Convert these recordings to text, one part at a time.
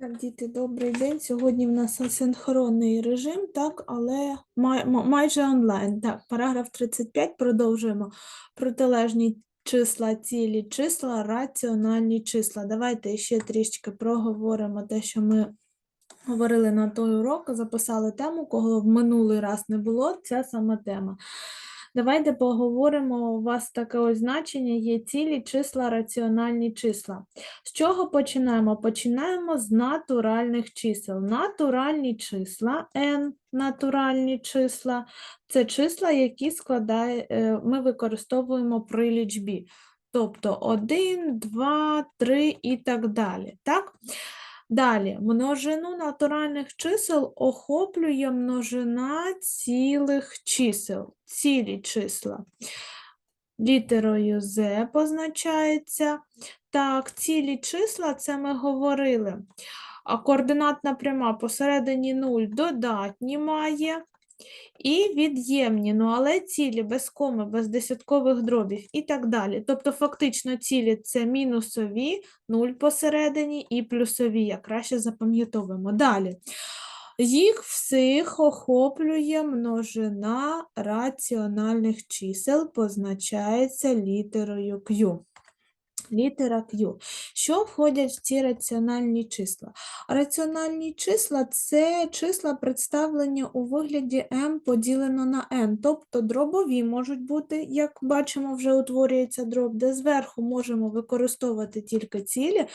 Так, діти, добрий день. Сьогодні в нас асинхронний режим, так, але май, майже онлайн. Так, параграф 35, продовжуємо. Протилежні числа, цілі числа, раціональні числа. Давайте ще трішки проговоримо те, що ми говорили на той урок, записали тему, кого в минулий раз не було, ця сама тема. Давайте поговоримо, у вас таке ось значення є цілі числа, раціональні числа. З чого починаємо? Починаємо з натуральних чисел. Натуральні числа, n натуральні числа, це числа, які складає, е, ми використовуємо при лічбі. Тобто 1, 2, 3 і так далі. Так? Далі, множину натуральних чисел охоплює множина цілих чисел, цілі числа. Літерою Z позначається. Так, цілі числа, це ми говорили. А координатна пряма посередині 0 додатні має і від'ємні, ну але цілі без коми, без десяткових дробів і так далі. Тобто, фактично, цілі це мінусові, 0 посередині і плюсові, як краще запам'ятовуємо. Далі. Їх всіх охоплює множина раціональних чисел, позначається літерою Q. Літера Q. Що входять в ці раціональні числа? Раціональні числа це числа представлені у вигляді m поділено на n, тобто дробові можуть бути, як бачимо, вже утворюється дроб, де зверху можемо використовувати тільки цілі,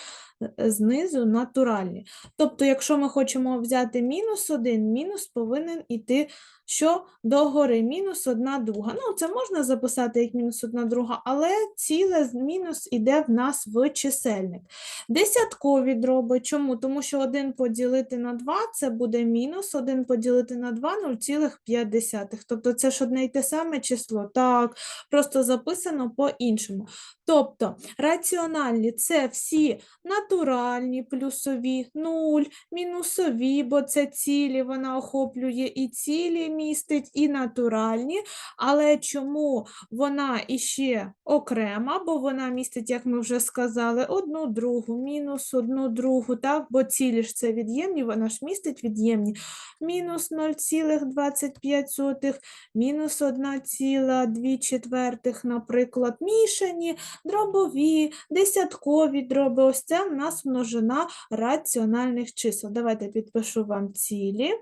е, знизу натуральні. Тобто, якщо ми хочемо взяти мінус 1, мінус повинен іти що догори мінус 1 друга. Ну, це можна записати як мінус 1 друга, але ціле мінус іде в нас в чисельник. Десяткові дроби. Чому? Тому що 1 поділити на 2 це буде мінус, 1 поділити на 2 0,5. Тобто це ж одне й те саме число. Так, просто записано по-іншому. Тобто раціональні це всі натуральні плюсові, 0, мінусові, бо це цілі, вона охоплює і цілі містить, і натуральні. Але чому вона іще окрема, бо вона містить, як ми вже сказали, одну другу, мінус одну другу, так? бо цілі ж це від'ємні, вона ж містить від'ємні. Мінус 0,25, мінус 1,2 четвертих, наприклад, мішані, дробові, десяткові дроби. Ось це в нас множина раціональних чисел. Давайте підпишу вам цілі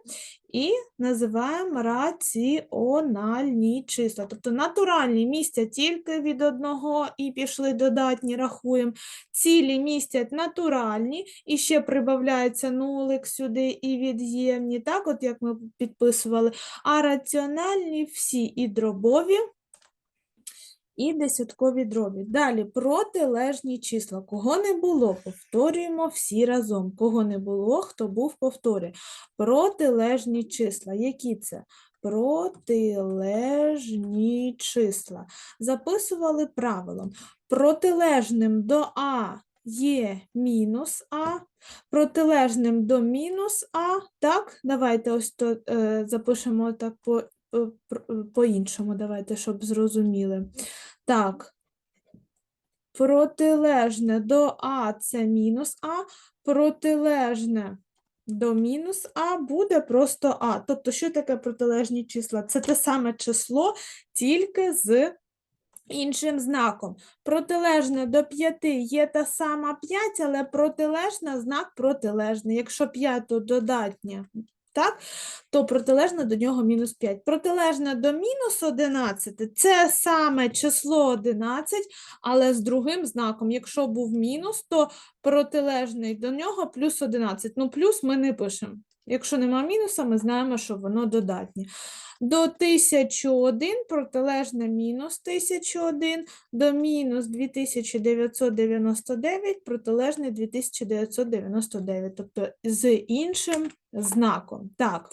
і називаємо раціональні числа. Тобто натуральні містять тільки від одного і пішли додатні, рахуємо. Цілі містять натуральні, і ще прибавляється нулик сюди і від'ємні, так, от як ми підписували. А раціональні всі і дробові, і десяткові дробі. Далі протилежні числа. Кого не було, повторюємо всі разом. Кого не було, хто був, повторює. Протилежні числа. Які це? Протилежні числа. Записували правилом. Протилежним до А є мінус А, протилежним до мінус А. Так, давайте ось то е, запишемо так по, по-іншому, давайте, щоб зрозуміли. Так, протилежне до А це мінус А, протилежне до мінус А буде просто А. Тобто, що таке протилежні числа? Це те саме число, тільки з іншим знаком. Протилежне до 5 є та сама 5, але протилежна знак протилежний. Якщо 5 додатня, так, то протилежне до нього мінус 5. Протилежне до мінус 11 це саме число 11, але з другим знаком. Якщо був мінус, то протилежний до нього плюс 11. Ну, плюс ми не пишемо. Якщо нема мінуса, ми знаємо, що воно додатнє. До 1001 протилежне мінус 1001, до мінус 2999 протилежне 2999, тобто з іншим знаком. Так.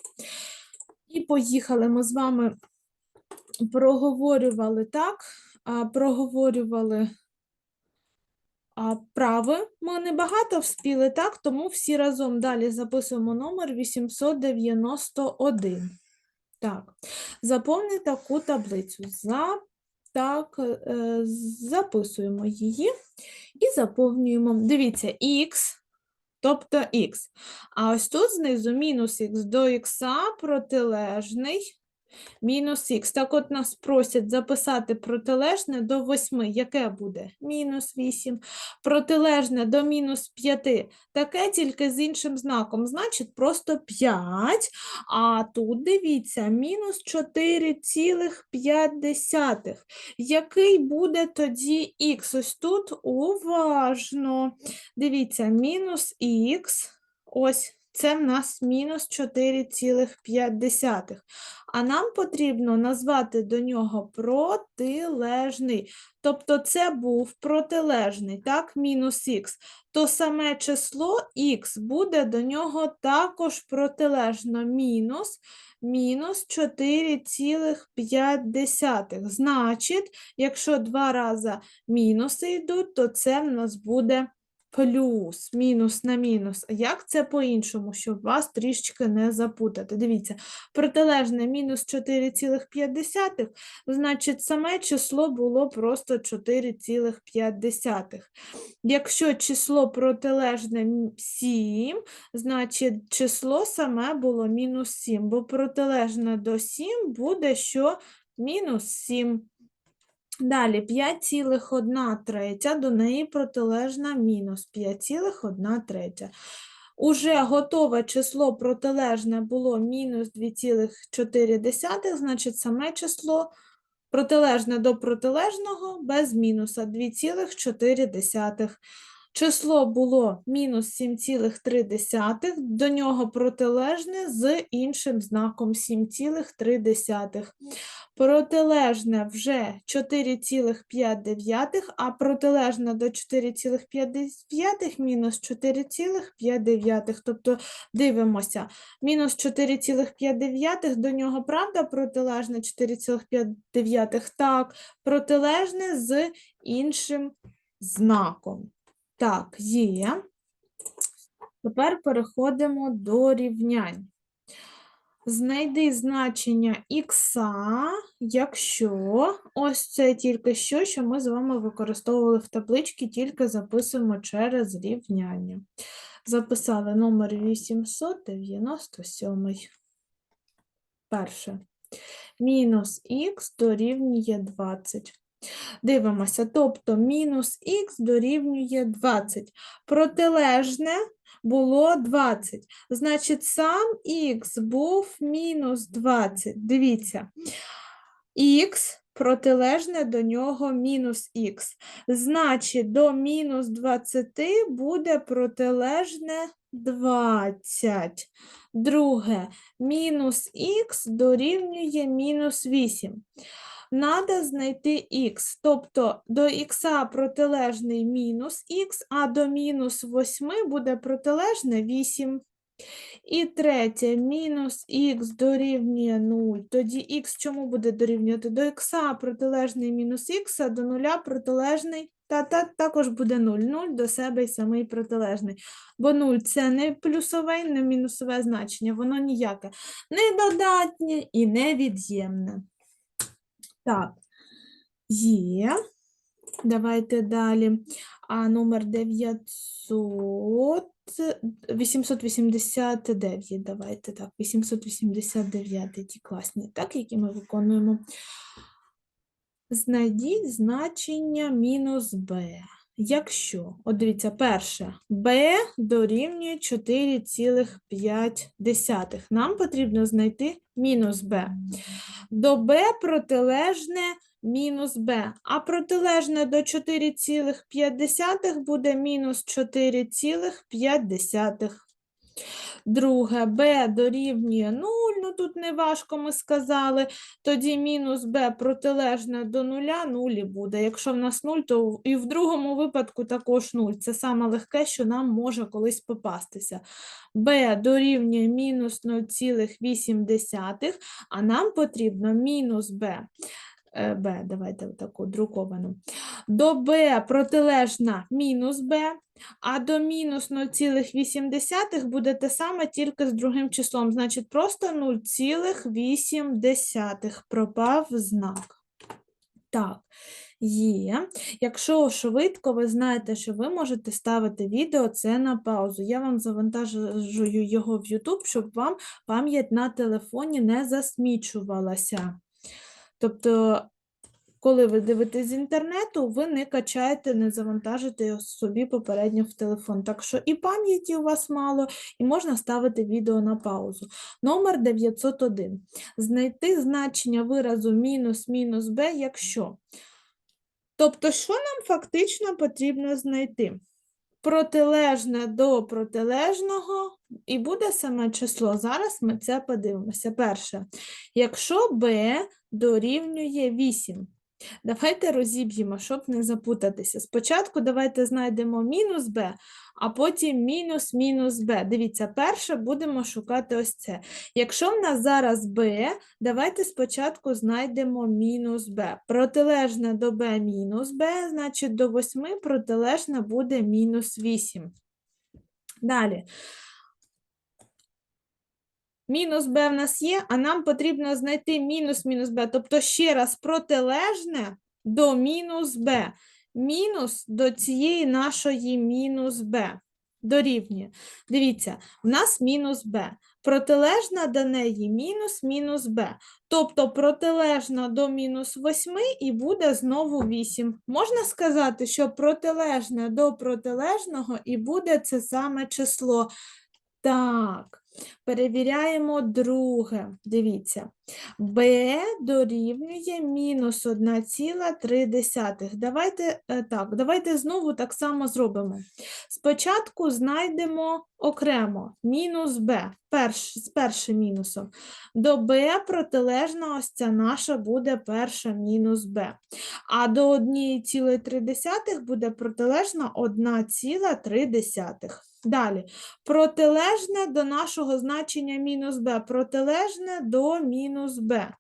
І поїхали ми з вами проговорювали так, проговорювали а, прави. Ми не багато вспіли, так, тому всі разом далі записуємо номер 891. Так, заповни таку таблицю. За, так, е, записуємо її і заповнюємо. Дивіться, х тобто х. А ось тут знизу мінус х до х протилежний мінус х. Так от нас просять записати протилежне до 8. Яке буде? Мінус 8. Протилежне до мінус 5. Таке тільки з іншим знаком. Значить, просто 5. А тут дивіться, мінус 4,5. Який буде тоді х? Ось тут уважно. Дивіться, мінус х. Ось це в нас мінус 4,5. А нам потрібно назвати до нього протилежний. Тобто це був протилежний, так, мінус х. То саме число х буде до нього також протилежно мінус, мінус 4,5. Значить, якщо два рази мінуси йдуть, то це в нас буде плюс, мінус на мінус. А як це по-іншому, щоб вас трішечки не запутати? Дивіться, протилежне мінус 4,5, значить, саме число було просто 4,5. Якщо число протилежне 7, значить число саме було мінус 7, бо протилежне до 7 буде що? Мінус 7. Далі 5,1 третя, до неї протилежна мінус 5,1 третя. Уже готове число протилежне було мінус 2,4, значить саме число протилежне до протилежного без мінуса 2,4. Число було мінус 7,3, до нього протилежне з іншим знаком 7,3. Протилежне вже 4,5, а протилежне до 4,5 мінус 4,5. Тобто дивимося, мінус 4,5 до нього, правда, протилежне 4,5? Так, протилежне з іншим знаком. Так, є. Тепер переходимо до рівнянь. Знайди значення х, якщо ось це тільки що, що ми з вами використовували в табличці, тільки записуємо через рівняння. Записали номер 897. Перше. Мінус х дорівнює 20. Дивимося, тобто мінус х дорівнює 20. Протилежне було 20. Значить, сам х був мінус 20. Дивіться, х протилежне до нього мінус х. Значить, до мінус 20 буде протилежне 20. Друге, мінус х дорівнює мінус 8. Надо знайти х, тобто до х протилежний мінус х, а до мінус 8 буде протилежне 8. І третє, мінус х дорівнює 0. Тоді х чому буде дорівнювати? До х протилежний мінус х, а до нуля протилежний, та, та також буде 0. 0 до себе й самий протилежний. Бо 0 – це не плюсове, не мінусове значення, воно ніяке. Не додатнє і не від'ємне. Так, є. Давайте далі. А номер 900, 889, давайте так, 889 ті класні, так, які ми виконуємо. Знайдіть значення мінус b. Якщо, от дивіться, перше, b дорівнює 4,5. Нам потрібно знайти мінус b. До b протилежне мінус b, а протилежне до 4,5 буде мінус 4,5. Друге, b дорівнює 0, ну тут неважко ми сказали, тоді мінус b протилежне до нуля, нулі буде. Якщо в нас нуль, то і в другому випадку також нуль. Це саме легке, що нам може колись попастися. b дорівнює мінус 0,8, а нам потрібно мінус b. Е, b, давайте таку друковану. До b протилежна мінус b, а до мінус 0,8 буде те саме, тільки з другим числом. Значить, просто 0,8 пропав знак. Так, Є. Якщо швидко, ви знаєте, що ви можете ставити відео це на паузу. Я вам завантажую його в YouTube, щоб вам пам'ять на телефоні не засмічувалася. Тобто, коли ви дивитесь з інтернету, ви не качаєте, не завантажите собі попередньо в телефон. Так що і пам'яті у вас мало, і можна ставити відео на паузу. Номер 901. Знайти значення виразу мінус мінус b, якщо. Тобто, що нам фактично потрібно знайти? Протилежне до протилежного, і буде саме число. Зараз ми це подивимося. Перше, якщо b дорівнює 8. Давайте розіб'ємо, щоб не запутатися. Спочатку давайте знайдемо мінус b, а потім мінус мінус b. Дивіться, перше будемо шукати ось це. Якщо в нас зараз b, давайте спочатку знайдемо мінус b. Протилежне до b мінус b, значить до 8 протилежне буде мінус 8. Далі. Мінус b в нас є, а нам потрібно знайти мінус мінус b. Тобто ще раз протилежне до мінус b. Мінус до цієї нашої мінус b. Дорівнює. Дивіться, в нас мінус b. Протилежна до неї мінус мінус b. Тобто протилежна до мінус 8 і буде знову 8. Можна сказати, що протилежне до протилежного і буде це саме число. Так. Перевіряємо друге. Дивіться. b дорівнює мінус 1,3. Давайте е, так, давайте знову так само зробимо. Спочатку знайдемо окремо мінус b, перш, з першим мінусом. До b протилежна ось ця наша буде перша мінус b. А до 1,3 буде протилежна 1,3. Далі. Протилежне до нашого значення мінус b, протилежне до мінус b.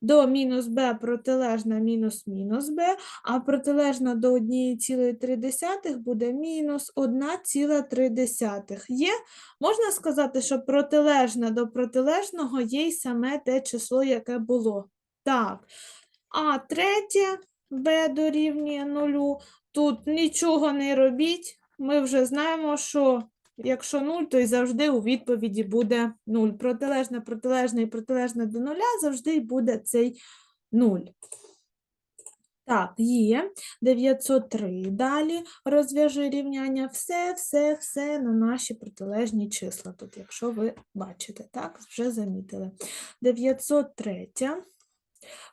До мінус b протилежна мінус мінус b, а протилежна до 1,3 буде мінус 1,3. Є? Можна сказати, що протилежне до протилежного є й саме те число, яке було. Так. А третє b дорівнює 0. Тут нічого не робіть. Ми вже знаємо, що якщо 0, то і завжди у відповіді буде 0. Протилежне, протилежне і протилежне до нуля завжди буде цей 0. Так, є 903. Далі розв'яжи рівняння все, все, все на наші протилежні числа. Тут, якщо ви бачите, так, вже замітили. 903.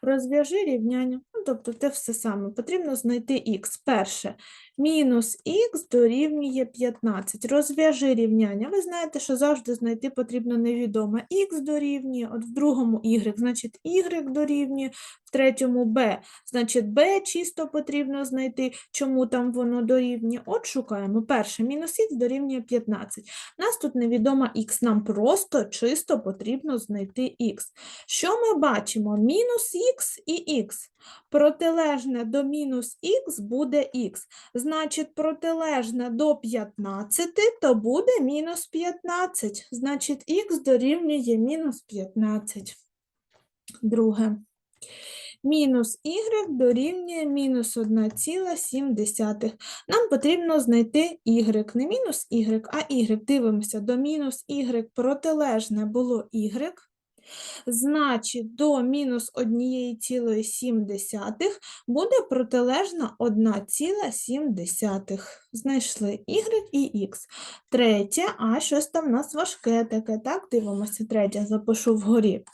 Розв'яжи рівняння, ну, тобто те все саме. Потрібно знайти х. Перше, мінус х дорівнює 15. Розв'яжи рівняння. Ви знаєте, що завжди знайти потрібно невідоме. х дорівнює, от в другому y, значить y дорівнює, в третьому b, значить b чисто потрібно знайти, чому там воно дорівнює. От шукаємо. Перше, мінус х дорівнює 15. У нас тут невідома х, нам просто чисто потрібно знайти х. Що ми бачимо? Мінус х і х. Протилежне до мінус х буде х. Значить, протилежне до 15, то буде мінус 15. Значить, х дорівнює мінус 15. Друге. Мінус y дорівнює мінус 1,7. Нам потрібно знайти y, не мінус y, а y. Дивимося, до мінус y протилежне було y. Значить, до мінус 1,7 буде протилежна 1,7. Знайшли y і x. Третє, а щось там в нас важке таке, так? Дивимося, третє, запишу вгорі.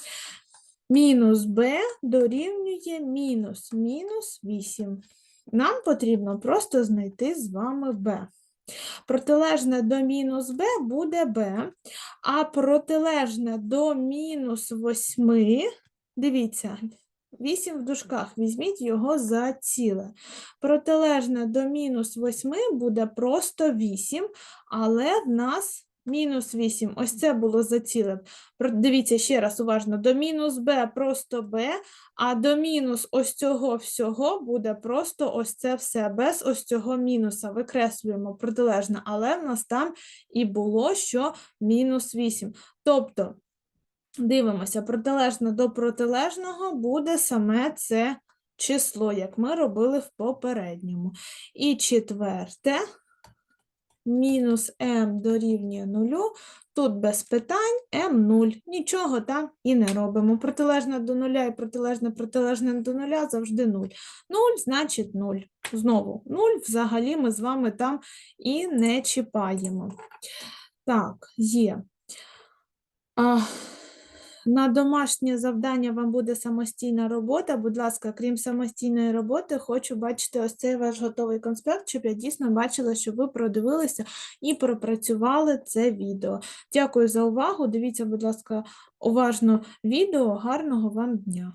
Мінус b дорівнює мінус, мінус 8. Нам потрібно просто знайти з вами b. Протилежне до мінус b буде b, а протилежне до мінус 8, дивіться, 8 в дужках, візьміть його за ціле. Протилежне до мінус 8 буде просто 8, але в нас мінус 8, ось це було за ціле. Дивіться ще раз уважно, до мінус b просто b, а до мінус ось цього всього буде просто ось це все, без ось цього мінуса. Викреслюємо протилежне, але в нас там і було, що мінус 8. Тобто, дивимося, протилежне до протилежного буде саме це число, як ми робили в попередньому. І четверте мінус m дорівнює 0, Тут без питань m0. Нічого там і не робимо. Протилежне до нуля і протилежне протилежне до нуля завжди 0. 0 значить 0. Знову 0 взагалі ми з вами там і не чіпаємо. Так, є. А, на домашнє завдання вам буде самостійна робота. Будь ласка, крім самостійної роботи, хочу бачити ось цей ваш готовий конспект, щоб я дійсно бачила, що ви продивилися і пропрацювали це відео. Дякую за увагу. Дивіться, будь ласка, уважно відео. Гарного вам дня!